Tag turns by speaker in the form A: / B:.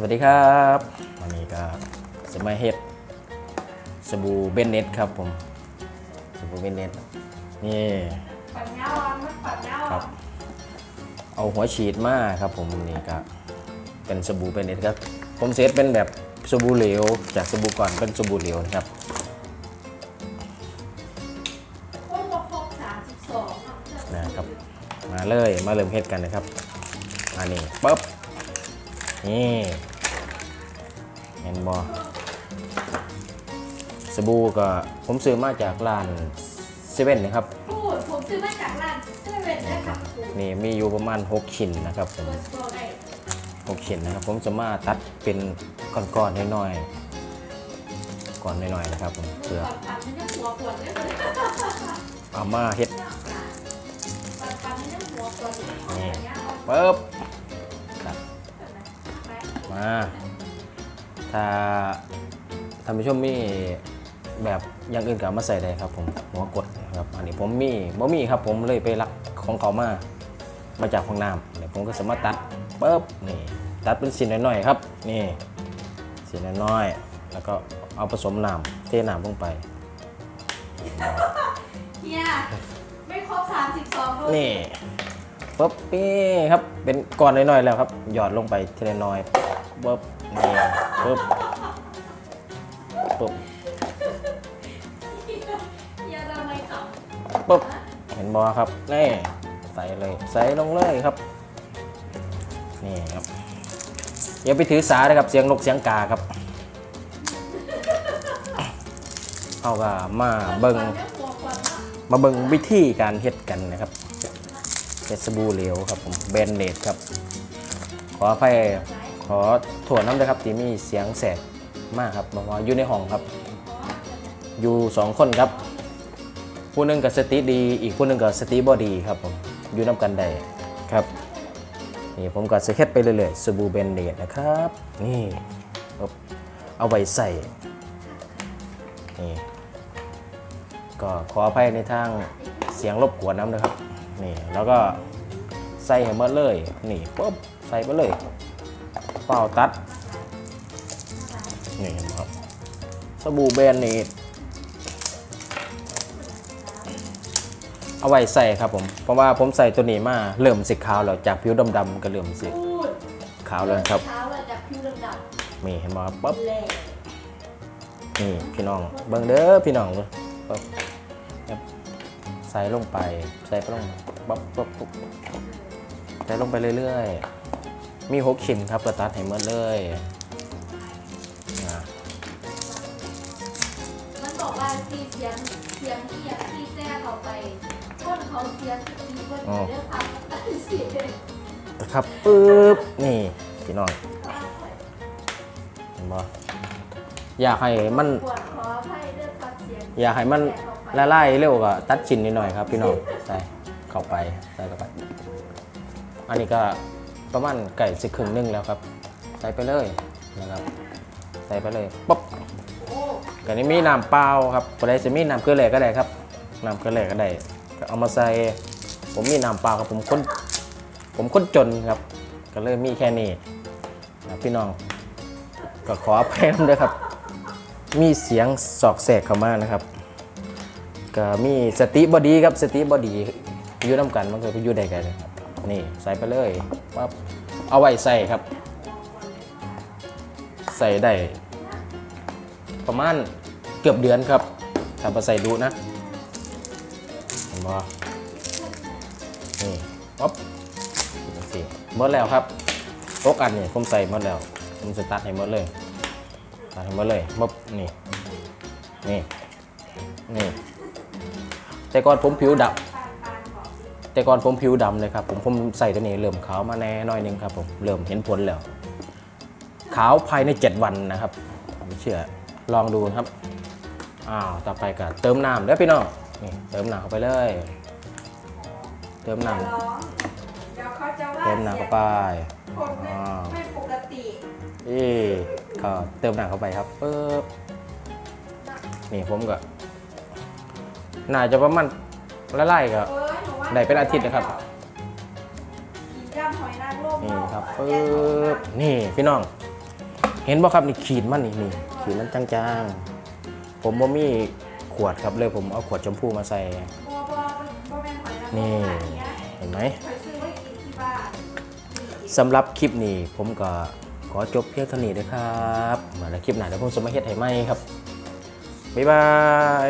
A: สวัสดีครับวันนี้ก็จะมาเฮ็ดสบู่เบนเน็ตครับผมสบู่เบนเน็ตนี่
B: ปัญญาอ่อนมันปัญญา
A: ค
B: อ่
A: รั
B: อบน
A: เอาหัวฉีดมาครับผมนี่ก็เป็นสบู่เบนเน็ตครับ ผมเซตเป็นแบบสบู่เหลว จากสบู่ก่อนเป็นสบู่เหลวนะครับ
B: คนบอกครบสามสิบสองอะ
A: นะครับมาเลยมาเริ่มเฮ็ดกันนะครับอันนี้ปุ๊บ นี่เห็นบอสบู่ก็ผมซื้อมาจากร้านเซเว่นนะครับ
B: พูดผมซื้อมาจากร้านเซเว่นได้ค่ะคุณ
A: นี่มีอยู่ประมาณ 6 ชิ้นนะครับผม
B: เปิดตัวได้
A: 6ชิ้นนะครับ ผมจะมาตัดเป็นก้อนๆน้อยๆก้อนน้อยๆนะครับผม
B: มือ
A: เพื่อ
B: ปัดปันมันยังหัวปวดเลยเลย
A: เอามาเฮ็ด
B: ปัดปันมันยังหัวปวดเลย
A: นี่
B: ปัญญาอ่อน
A: ปึ๊บตัด
B: ไป
A: มาถ้าท่านผู้ชมมีแบบอย่างอื่นก็เอามาใส่ได้ครับผมหัวกดนะครับอันนี้ผมมีบ่มีครับผมเลยไปรักของเขามามาจากห้องน้ำเดี๋ยวผมก็สามารถตัดปึ๊บนี่ตัดเป็นชิ้นน้อยๆครับนี่ชิ้นน้อยๆแล้วก็เอาผสมน้ำเทน้ำลงไป
B: เฮียไม่ครบสามสิบสองเลย
A: นี่ปึ๊บนี่ครับเป็นก้อนน้อยๆแล้วครับหยอดลงไปทีละน้อย ปึ๊บนี่ปึ๊บปึ๊บ
B: ยเราไม่ข
A: ปึ๊บเห็นบอครับนี่ใส่เลยใส่ลงเลยครับนี่ครับอย่าไปถือสาเลยครับเสียงนกเสียงกาครับเอาก็มาเบิง
B: ปันยังมา
A: เบิงวิธีการเฮ็ดกันนะครับเฮ็ดสบู่เหลวครับผมแบนเนดครับขออภัย ขอโถ่วน้ำด้วยครับที่มีเสียงแสบมากครับเพราะว่าอยู่ในห้องครับ อยู่สองคนครับผู้หนึงกับสติดี อีกผู้หนึงกับสติบอดีครับผมอยู่น้ำกันได้ครับ นี่ผมก็จะเฮ็ดไปเรื่อยๆสบู่เบนเดดนะครับ นี่ปึ๊บเอาไว้ใส่นี่ก็ขออภัยในทางเสียงรบกวนน้ำนะครับ นี่แล้วก็ใส่ให้หมดเลย นี่ปุ๊บใส่ไปเลย เปล่าตัด นี่เห็นไหมครับ สบู่เบนเดดเอาไว้ใส่ครับผม เพราะว่าผมใส่ตัวนี้มาเริ่มสีขาวแล้วจากผิวดำๆก็เริ่มสี
B: พูด
A: ขาวแล้วครับ
B: เช้าเลยจากผิวดำ
A: นี่เห็นไหมครับปั๊บ
B: ๆแหล่
A: นี่พี่น้องเบิ่งเด้อพี่น้องเลยปั๊บครับใส่ลงไป ใส่ไปลงปั๊บปั๊บปั๊บใส่ลงไปเรื่อยๆ มีหกชิ้นครับกระตัดให้หมดเลยอ่า
B: มันบอกว่าที่เสียงเสียงที่อยากที่แซ่เขาไปคนเขาเสียงที่คนเรื่องความตั้งเสียง
A: นะครับปึ๊บนี่พี่น้องเห็นบ่อยากให้มัน
B: ปวดขออภัยเรื่องความเสียง
A: อยากให้มันละลายเร็วก็ตัดชิ้นนิดหน่อยครับพี่น้องใส่เข้าไปใส่เข้าไป อันนี้ก็ ประมาณไก่สิครึ่งหนึงแล้วครับ ใส่ไปเลยนะครับ ใส่ไปเลยปุ๊บกันนี้มีน้ำเปล่าครับก็ได้จะมีน้ำเกลือแหลกก็ได้ครับน้ำเกลือแหลกก็ได้ก็เอามาใส่ ผมมีน้ำเปล่าครับผมคนผมคนจนครับ ก็เลยมีแค่นี้นะพี่น้องก็ขออภัยด้วยครับ มีเสียงสอกแสกเข้ามานะครับ ก็มีสติบอดีครับสติบอดีอยู่น้ำกันมันก็อยู่ได้กันครับ นี่ใส่ไปเลยปั๊บเอาไว้ใส่ครับ ใส่ได้ประมาณเกือบเดือนครับ ถ้าไปใส่ดูนะเห็นบ่นี่ปั๊บสิหมดแล้วครับตกอันนี่ผมใส่หมดแล้ว ผมจะตัดให้หมดเลยตัดให้หมดเลยมบนี่นี่นี่แต่ก่อนผมผิวดำ แต่ก่อนผมผิวดำเลยครับผมผมใส่ตัวนี้เริ่มขาวมาแน่น้อยหนึงครับผมเริ่มเห็นผลแล้ว ขาวภายใน 7 วันนะครับไม่เชื่อลองดูครับอ้าวต่อไปก็เติมน้ำเด้อพี่น้องนี่เติมน้ำเข้าไปเลย เติมน้
B: ร้องเดี๋ยวเขาจะำว่า
A: เติมน้ำเข้าไป
B: คนไม่ไม่ปกติ
A: นี่ก็เติมน้ำเข้าไปครับปึ๊บนี่ผมก็น่าจะประมาณละลายก็
B: เออหนูว่า
A: ได้เป็นอาทิตย์นะครับ
B: กินยำหอยนางรม
A: นี่ครับปึ๊บนี่พี่น้อง เห็นบ่ครับนี่ขีดมันนี่นี่ขีดมันจางๆ ผมบ่มีขวดครับเลยผมเอาขวดชมพูมาใส่
B: บัวบัวบัวแม่นหอยนะ
A: นี่
B: ขายเนี้ย
A: เห็นไหม
B: หอยซื้อไว้กินที่บ้าน
A: สำหรับคลิปนี้ผมก็ขอจบเพียงเท่านี้นะครับมาแล้วคลิปหน้าเดี๋ยวผมจะมาเฮ็ดให้ไหมครับ บ๊ายบาย